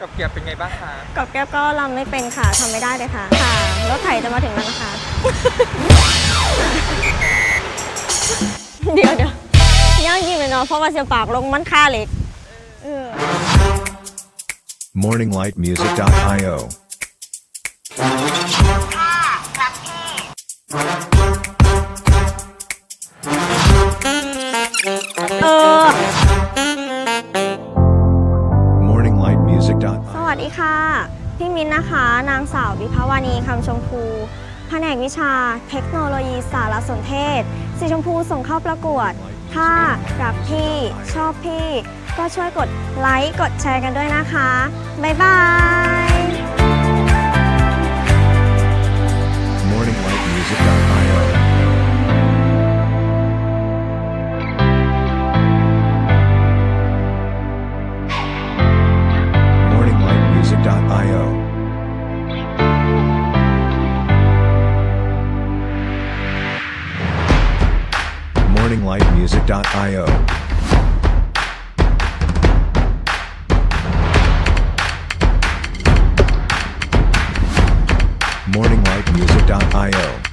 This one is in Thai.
กับเกียบเป็นไงบ้างคะกับแก้วก็รำไม่เป็นค่ะทำไม่ได้เลยค่ะ ค่ะรถไถจะมาถึงแล้วนะคะ เดี๋ยวเดี๋ยวย่างยิ้มเลยเนาะเพราะว่าเสียปากลงมันค่าเหล็กเออ morninglightmusic.io เออ สวัสดีค่ะ พี่มิ้นนะคะ นางสาววิภาวานีคำชมพูแผนกวิชา เทคโนโลยีสารสนเทศ สีชมพูส่งเข้าประกวด ถ้ารักพี่ ชอบพี่ ก็ช่วยกดไลค์ กดแชร์กันด้วยนะคะ บ๊ายบาย learninglightmusic.io. Morninglightmusic.io.